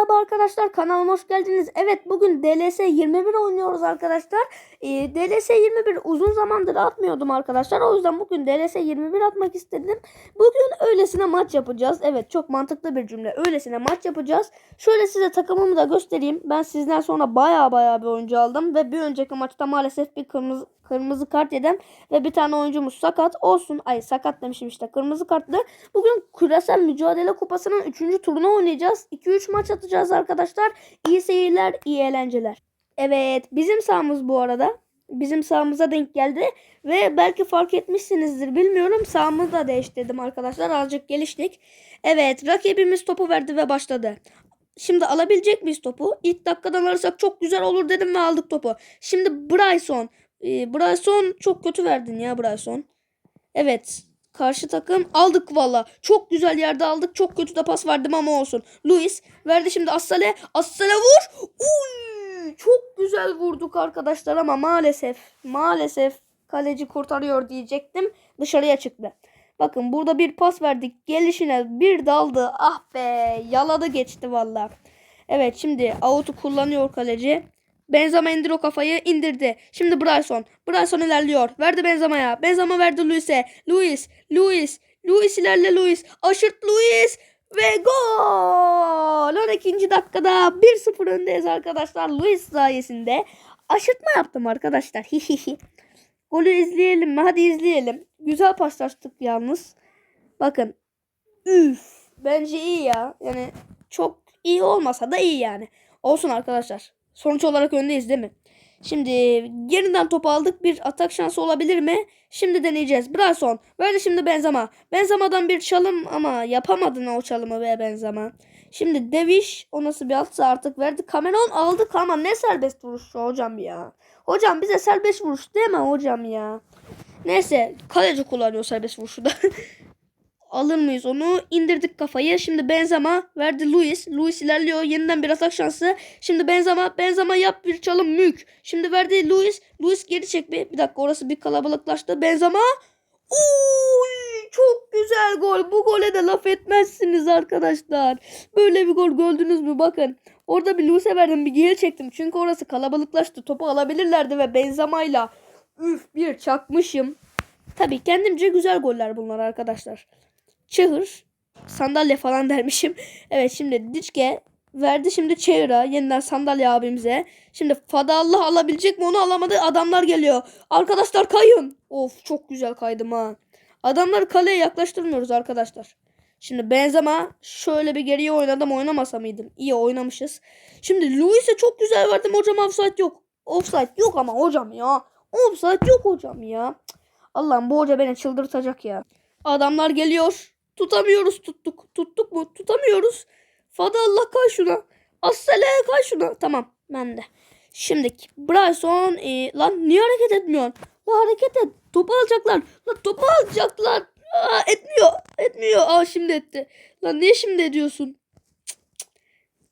merhaba arkadaşlar kanalıma hoş geldiniz. Evet bugün DLS 21 oynuyoruz arkadaşlar. Ee, DLS 21 uzun zamandır atmıyordum arkadaşlar. O yüzden bugün DLS 21 atmak istedim. Bugün öylesine maç yapacağız. Evet çok mantıklı bir cümle. Öylesine maç yapacağız. Şöyle size takımımı da göstereyim. Ben sizden sonra baya baya bir oyuncu aldım. Ve bir önceki maçta maalesef bir kırmızı kırmızı kart yedim. Ve bir tane oyuncumuz sakat olsun. Ay sakat demişim işte kırmızı kartlı. Bugün küresel mücadele kupasının 3. turunu oynayacağız. 2-3 maç atacağız arkadaşlar. İyi seyirler, iyi eğlenceler. Evet bizim sahamız bu arada. Bizim sahamıza denk geldi. Ve belki fark etmişsinizdir bilmiyorum. Sahamı da değiştirdim arkadaşlar. Azıcık geliştik. Evet rakibimiz topu verdi ve başladı. Şimdi alabilecek miyiz topu? İlk dakikadan alırsak çok güzel olur dedim ve aldık topu. Şimdi Bryson. Ee, Bryson çok kötü verdin ya Bryson. Evet. Karşı takım aldık valla. Çok güzel yerde aldık. Çok kötü de pas verdim ama olsun. Luis verdi şimdi Assale. Assale vur. Uy, çok güzel vurduk arkadaşlar ama maalesef maalesef kaleci kurtarıyor diyecektim. Dışarıya çıktı. Bakın burada bir pas verdik. Gelişine bir daldı. Ah be yaladı geçti valla. Evet şimdi out'u kullanıyor kaleci. Benzema indir o kafayı indirdi. Şimdi Bryson. Bryson ilerliyor. Verdi Benzema'ya. Benzema verdi Luis'e. Luis. Luis. Luis ilerle Luis. Aşırt Luis. Ve gol. 12. dakikada 1-0 öndeyiz arkadaşlar. Luis sayesinde. Aşırtma yaptım arkadaşlar. Hihihi. Golü izleyelim mi? Hadi izleyelim. Güzel paslaştık yalnız. Bakın. Üf. Bence iyi ya. Yani çok iyi olmasa da iyi yani. Olsun arkadaşlar. Sonuç olarak öndeyiz değil mi? Şimdi yeniden top aldık. Bir atak şansı olabilir mi? Şimdi deneyeceğiz. Bryson. Verdi şimdi Benzema. Benzema'dan bir çalım ama yapamadın o çalımı be Benzema. Şimdi Deviş o nasıl bir atsa artık verdi. Cameron aldık ama ne serbest vuruş hocam ya. Hocam bize serbest vuruş deme hocam ya. Neyse kaleci kullanıyor serbest vuruşu da. Alır mıyız onu? İndirdik kafayı. Şimdi Benzema verdi Luis. Luis ilerliyor. Yeniden bir atak şansı. Şimdi Benzema. Benzema yap bir çalım mük. Şimdi verdi Luis. Luis geri çek bir. Bir dakika orası bir kalabalıklaştı. Benzema. Uy, çok güzel gol. Bu gole de laf etmezsiniz arkadaşlar. Böyle bir gol gördünüz mü? Bakın. Orada bir Luis'e verdim bir geri çektim. Çünkü orası kalabalıklaştı. Topu alabilirlerdi ve Benzema'yla üf bir çakmışım. Tabii kendimce güzel goller bunlar arkadaşlar. Çığır. Sandalye falan dermişim. Evet şimdi Diçke verdi şimdi Çığır'a. Yeniden sandalye abimize. Şimdi Fadallah alabilecek mi onu alamadı. Adamlar geliyor. Arkadaşlar kayın. Of çok güzel kaydım ha. Adamları kaleye yaklaştırmıyoruz arkadaşlar. Şimdi Benzema şöyle bir geriye oynadım oynamasa mıydım? İyi oynamışız. Şimdi Luis'e çok güzel verdim hocam offside yok. Offside yok ama hocam ya. Offside yok hocam ya. Allah'ım bu hoca beni çıldırtacak ya. Adamlar geliyor. Tutamıyoruz tuttuk. Tuttuk mu? Tutamıyoruz. Fadallah kay şuna. Assale kay şuna. Tamam ben de. Şimdi Bryson e, lan niye hareket etmiyorsun? La hareket et. Topu alacaklar. La topu alacaklar. Aa, etmiyor. Etmiyor. Aa şimdi etti. Lan niye şimdi ediyorsun?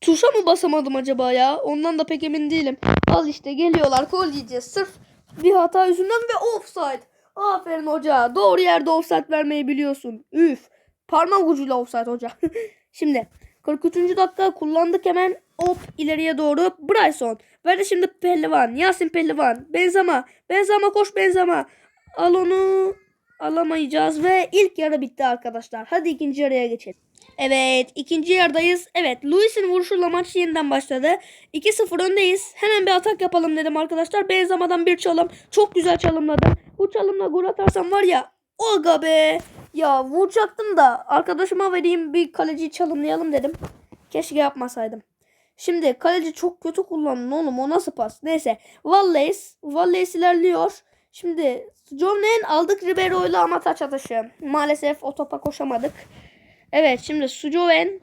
Tuşa mı basamadım acaba ya? Ondan da pek emin değilim. Al işte geliyorlar. Gol yiyeceğiz. Sırf bir hata yüzünden ve offside. Aferin hoca. Doğru yerde offside vermeyi biliyorsun. Üf. Parmak ucuyla offside hoca. şimdi 43. dakika kullandık hemen. Hop ileriye doğru. Bryson. Verdi şimdi Pehlivan. Yasin Pehlivan. Benzema. Benzema koş Benzema. Al onu. Alamayacağız ve ilk yarı bitti arkadaşlar. Hadi ikinci yarıya geçelim. Evet ikinci yarıdayız. Evet Luis'in vuruşuyla maç yeniden başladı. 2-0 öndeyiz. Hemen bir atak yapalım dedim arkadaşlar. Benzema'dan bir çalım. Çok güzel çalımladım. Bu çalımla gol atarsam var ya. Oga be. Ya vuracaktım da arkadaşıma vereyim bir kaleciyi çalımlayalım dedim. Keşke yapmasaydım. Şimdi kaleci çok kötü kullandın oğlum. O nasıl pas? Neyse. Wallace. Wallace ilerliyor. Şimdi Jonen aldık Ribeiro'yla ama taç atışı. Maalesef o topa koşamadık. Evet şimdi Sujoven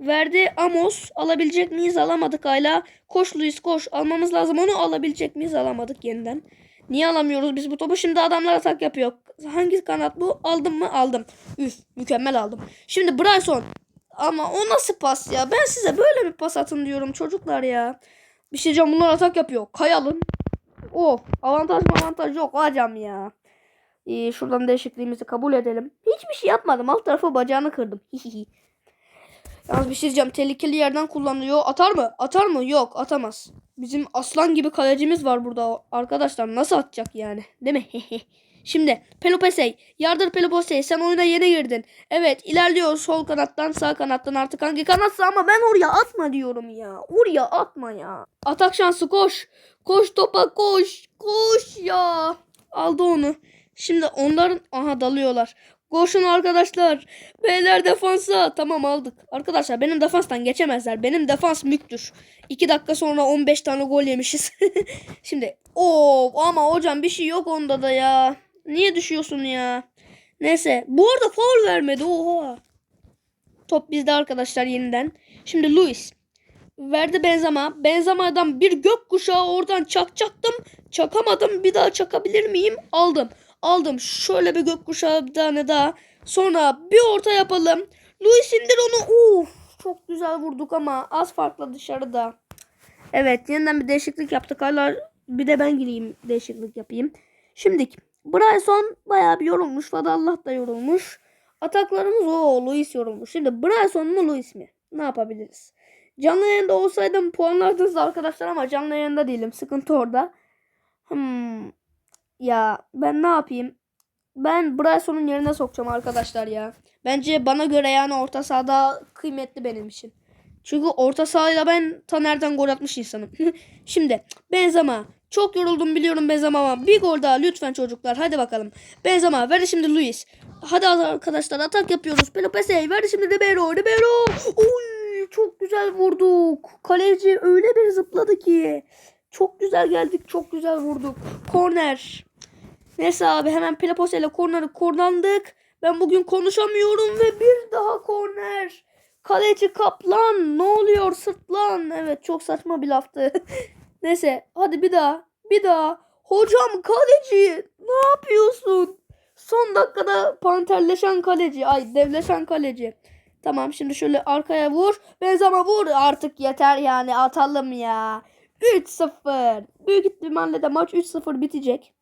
verdi Amos. Alabilecek miyiz? Alamadık hala. Koş Luis koş. Almamız lazım onu. Alabilecek miyiz? Alamadık yeniden. Niye alamıyoruz biz bu topu? Şimdi adamlar atak yapıyor. Hangi kanat bu? Aldım mı? Aldım. Üf mükemmel aldım. Şimdi Bryson. Ama o nasıl pas ya? Ben size böyle bir pas atın diyorum çocuklar ya. Bir şey diyeceğim bunlar atak yapıyor. Kayalım. Of avantaj mı avantaj yok hocam ya. Ee, şuradan değişikliğimizi kabul edelim. Hiçbir şey yapmadım. Alt tarafı bacağını kırdım. Yalnız bir şey diyeceğim. Tehlikeli yerden kullanılıyor. Atar mı? Atar mı? Yok atamaz. Bizim aslan gibi kalecimiz var burada arkadaşlar. Nasıl atacak yani? Değil mi? Şimdi Pelopesey. Yardır Pelopesey. Sen oyuna yeni girdin. Evet ilerliyor sol kanattan sağ kanattan artık hangi kanatsa ama ben oraya atma diyorum ya. Oraya atma ya. Atak şansı koş. Koş topa koş. Koş ya. Aldı onu. Şimdi onların aha dalıyorlar. Koşun arkadaşlar. Beyler defansa. Tamam aldık. Arkadaşlar benim defanstan geçemezler. Benim defans müktür. 2 dakika sonra 15 tane gol yemişiz. Şimdi o ama hocam bir şey yok onda da ya. Niye düşüyorsun ya? Neyse. Bu arada foul vermedi. Oha. Top bizde arkadaşlar yeniden. Şimdi Luis. Verdi Benzema. Benzema'dan bir gök kuşağı oradan çakacaktım. Çakamadım. Bir daha çakabilir miyim? Aldım. Aldım. Şöyle bir gök kuşağı bir tane daha. Sonra bir orta yapalım. Luis indir onu. Uf, çok güzel vurduk ama az farklı dışarıda. Evet yeniden bir değişiklik yaptık. Hala bir de ben gireyim değişiklik yapayım. Şimdi Bryson bayağı bir yorulmuş. Fadallah da yorulmuş. Ataklarımız o Luis yorulmuş. Şimdi Bryson mu Luis mi? Ne yapabiliriz? Canlı yayında olsaydım puanlardınız arkadaşlar ama canlı yayında değilim. Sıkıntı orada. Hmm. Ya ben ne yapayım? Ben Bryson'un yerine sokacağım arkadaşlar ya. Bence bana göre yani orta sahada kıymetli benim için. Çünkü orta sahayla ben Taner'den gol atmış insanım. Şimdi Benzema. Çok yoruldum biliyorum Benzema ama bir gol daha lütfen çocuklar. Hadi bakalım. Benzema verdi şimdi Luis. Hadi arkadaşlar atak yapıyoruz. Pelopesey verdi şimdi Ribeiro. Ribeiro. Oy çok güzel vurduk. Kaleci öyle bir zıpladı ki. Çok güzel geldik. Çok güzel vurduk. Korner. Neyse abi hemen Pelopesey ile korneri korlandık. Ben bugün konuşamıyorum ve bir daha korner. Kaleci kaplan ne oluyor sırtlan. Evet çok saçma bir laftı. Neyse hadi bir daha. Bir daha. Hocam kaleci ne yapıyorsun? Son dakikada panterleşen kaleci. Ay devleşen kaleci. Tamam şimdi şöyle arkaya vur. Benzema vur. Artık yeter yani atalım ya. 3-0. Büyük ihtimalle de maç 3-0 bitecek.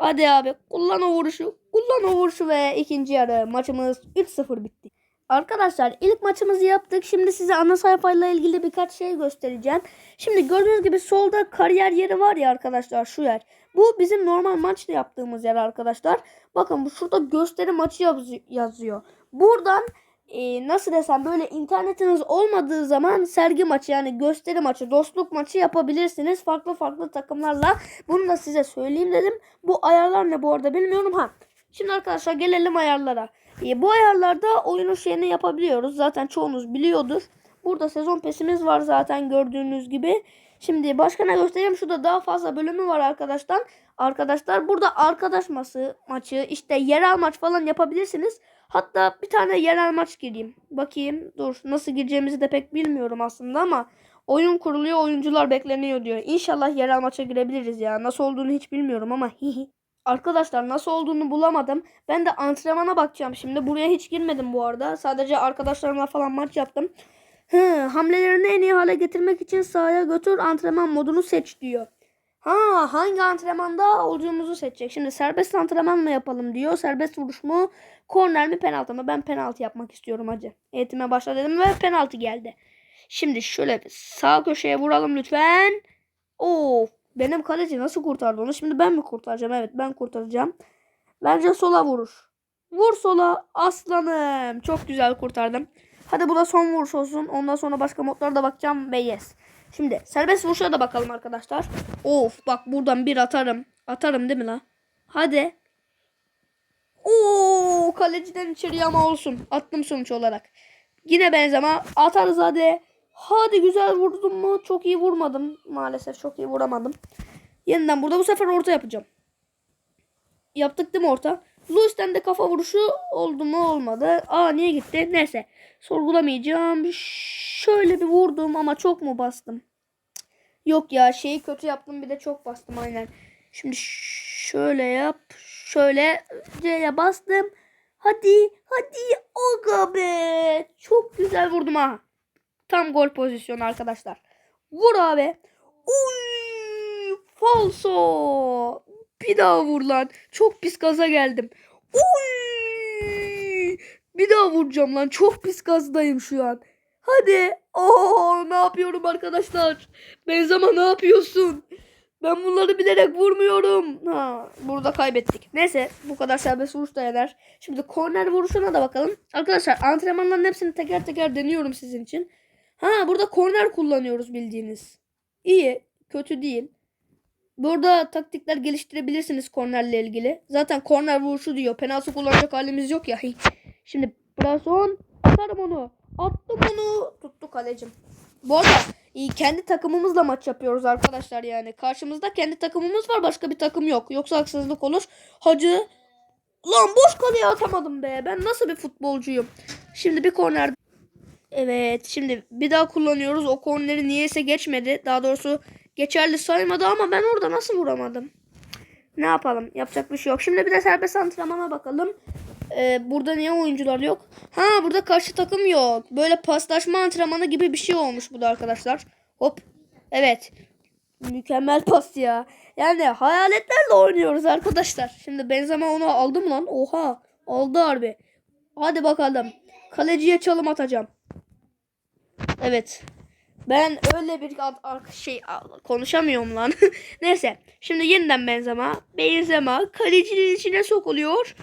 Hadi abi kullan o vuruşu. Kullan o vuruşu ve ikinci yarı maçımız 3-0 bitti. Arkadaşlar ilk maçımızı yaptık. Şimdi size ana sayfayla ilgili birkaç şey göstereceğim. Şimdi gördüğünüz gibi solda kariyer yeri var ya arkadaşlar şu yer. Bu bizim normal maçta yaptığımız yer arkadaşlar. Bakın bu şurada gösteri maçı yazı- yazıyor. Buradan e, nasıl desem böyle internetiniz olmadığı zaman sergi maçı yani gösteri maçı, dostluk maçı yapabilirsiniz. Farklı farklı takımlarla. Bunu da size söyleyeyim dedim. Bu ayarlar ne bu arada bilmiyorum ha. Şimdi arkadaşlar gelelim ayarlara. E, bu ayarlarda oyunun şeyini yapabiliyoruz. Zaten çoğunuz biliyordur. Burada sezon pesimiz var zaten gördüğünüz gibi. Şimdi başka ne göstereyim? Şurada daha fazla bölümü var arkadaşlar. Arkadaşlar burada arkadaş maçı, maçı işte yerel maç falan yapabilirsiniz. Hatta bir tane yerel maç gireyim. Bakayım dur nasıl gireceğimizi de pek bilmiyorum aslında ama oyun kuruluyor oyuncular bekleniyor diyor. İnşallah yerel maça girebiliriz ya. Nasıl olduğunu hiç bilmiyorum ama hihi. Arkadaşlar nasıl olduğunu bulamadım. Ben de antrenmana bakacağım şimdi. Buraya hiç girmedim bu arada. Sadece arkadaşlarımla falan maç yaptım. Hı, hamlelerini en iyi hale getirmek için sahaya götür antrenman modunu seç diyor. Ha hangi antrenmanda olduğumuzu seçecek. Şimdi serbest antrenman mı yapalım diyor. Serbest vuruş mu? Korner mi penaltı mı? Ben penaltı yapmak istiyorum hacı. Eğitime başla dedim ve penaltı geldi. Şimdi şöyle sağ köşeye vuralım lütfen. Of benim kaleci nasıl kurtardı onu? Şimdi ben mi kurtaracağım? Evet ben kurtaracağım. Bence sola vurur. Vur sola aslanım. Çok güzel kurtardım. Hadi bu da son vuruş olsun. Ondan sonra başka modlara da bakacağım ve yes. Şimdi serbest vuruşa da bakalım arkadaşlar. Of bak buradan bir atarım. Atarım değil mi la? Hadi. Oo kaleciden içeriye ama olsun. Attım sonuç olarak. Yine benzeme. Atarız hadi. Hadi güzel vurdum mu? Çok iyi vurmadım. Maalesef çok iyi vuramadım. Yeniden burada bu sefer orta yapacağım. Yaptık değil mi orta? Luis'ten de kafa vuruşu oldu mu olmadı. Aa niye gitti? Neyse. Sorgulamayacağım. Şöyle bir vurdum ama çok mu bastım? Yok ya şeyi kötü yaptım bir de çok bastım aynen. Şimdi şöyle yap. Şöyle C'ye bastım. Hadi hadi aga be. Çok güzel vurdum ha. Tam gol pozisyonu arkadaşlar. Vur abi. Uy, falso. Bir daha vur lan. Çok pis gaza geldim. Uy! Bir daha vuracağım lan. Çok pis gazdayım şu an. Hadi. Oo ne yapıyorum arkadaşlar? Benzema ne yapıyorsun? Ben bunları bilerek vurmuyorum. Ha, burada kaybettik. Neyse bu kadar serbest vuruş da yener. Şimdi korner vuruşuna da bakalım. Arkadaşlar antrenmanların hepsini teker teker deniyorum sizin için. Ha burada korner kullanıyoruz bildiğiniz. İyi. Kötü değil. Burada taktikler geliştirebilirsiniz kornerle ilgili. Zaten korner vuruşu diyor. Penaltı kullanacak halimiz yok ya. Şimdi Brason atarım onu. Attım onu. Tuttu kalecim. Bu arada iyi, kendi takımımızla maç yapıyoruz arkadaşlar yani. Karşımızda kendi takımımız var. Başka bir takım yok. Yoksa haksızlık olur. Hacı. Lan boş kaleye atamadım be. Ben nasıl bir futbolcuyum. Şimdi bir korner. Evet şimdi bir daha kullanıyoruz. O korneri niyeyse geçmedi. Daha doğrusu geçerli saymadı ama ben orada nasıl vuramadım? Ne yapalım? Yapacak bir şey yok. Şimdi bir de serbest antrenmana bakalım. Ee, burada niye oyuncular yok? Ha burada karşı takım yok. Böyle paslaşma antrenmanı gibi bir şey olmuş bu da arkadaşlar. Hop. Evet. Mükemmel pas ya. Yani hayaletlerle oynuyoruz arkadaşlar. Şimdi Benzema onu aldı mı lan? Oha. Aldı harbi. Hadi bakalım. Kaleciye çalım atacağım. Evet. Ben öyle bir şey konuşamıyorum lan. Neyse. Şimdi yeniden Benzema. Benzema kalecinin içine sokuluyor.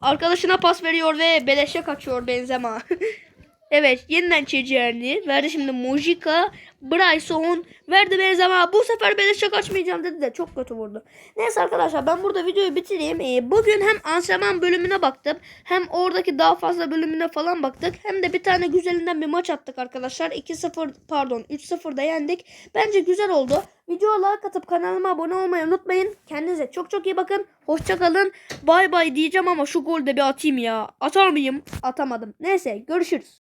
Arkadaşına pas veriyor ve beleşe kaçıyor Benzema. evet yeniden Çiçeğini verdi şimdi Mujica, Bryson verdi Benzema. Bu sefer beleşe kaçmayacağım dedi de çok kötü vurdu. Neyse arkadaşlar ben burada videoyu bitireyim. Ee, bugün hem antrenman bölümüne baktım hem oradaki daha fazla bölümüne falan baktık. Hem de bir tane güzelinden bir maç attık arkadaşlar. 2-0 pardon 3-0'da yendik. Bence güzel oldu. Videoya like atıp kanalıma abone olmayı unutmayın. Kendinize çok çok iyi bakın. Hoşça kalın. Bay bay diyeceğim ama şu golde bir atayım ya. Atar mıyım? Atamadım. Neyse görüşürüz.